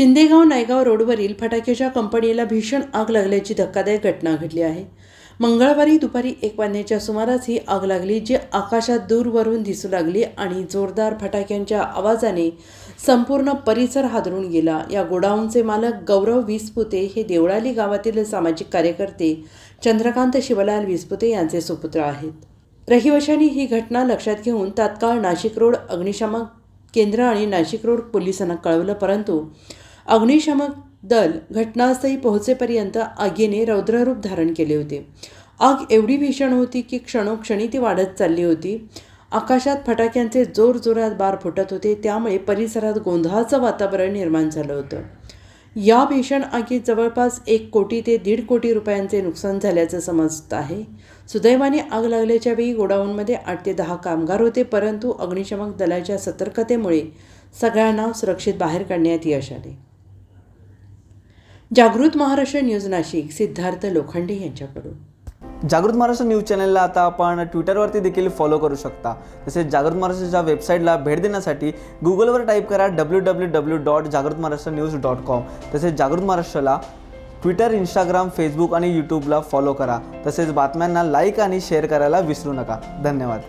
शिंदेगाव नायगाव रोडवरील फटाक्याच्या कंपनीला भीषण आग लागल्याची धक्कादायक घटना घडली आहे. मंगळवारी दुपारी एक वाजण्याच्या सुमारास ही आग लागली जी आकाशात दूरवरून दिसू लागली आणि जोरदार फटाक्यांच्या आवाजाने संपूर्ण परिसर हादरून गेला. या गोडाऊनचे मालक गौरव विसपुते हे देवळाली गावातील सामाजिक कार्यकर्ते चंद्रकांत शिवलाल विसपुते यांचे सुपुत्र आहेत. रहिवाशांनी ही घटना लक्षात घेऊन तात्काळ नाशिक रोड अग्निशामक केंद्र आणि नाशिक रोड पोलिसांना कळवलं परंतु अग्निशमक दल घटनास्थळी पोहोचेपर्यंत आगीने रौद्ररूप धारण केले होते. आग एवढी भीषण होती की क्षणोक्षणी ती वाढत चालली होती. आकाशात फटाक्यांचे जोरजोरात बार फुटत होते त्यामुळे परिसरात गोंधळाचं वातावरण निर्माण झालं होतं. या भीषण आगीत जवळपास एक कोटी ते दीड कोटी रुपयांचे नुकसान झाल्याचं समजत आहे. सुदैवाने आग लागल्याच्या वेळी गोडाऊनमध्ये आठ ते दहा कामगार होते परंतु अग्निशमक दलाच्या सतर्कतेमुळे सगळ्यांना सुरक्षित बाहेर काढण्यात यश आले. जागृत महाराष्ट्र न्यूज नाशिक सिद्धार्थ लोखंडे यांच्याकडून. जागृत महाराष्ट्र न्यूज चॅनलला आता आपण ट्विटरवरती देखील फॉलो करू शकता. तसेच जागृत महाराष्ट्राच्या वेबसाईटला भेट देण्यासाठी गुगलवर टाईप करा डब्ल्यू डब्ल्यू डब्ल्यू डॉट जागृत महाराष्ट्र न्यूज डॉट कॉम तसेच जागृत महाराष्ट्राला ट्विटर इंस्टाग्राम फेसबुक आणि यूट्यूबला फॉलो करा. तसेच बातम्यांना लाईक आणि शेअर करायला विसरू नका. धन्यवाद.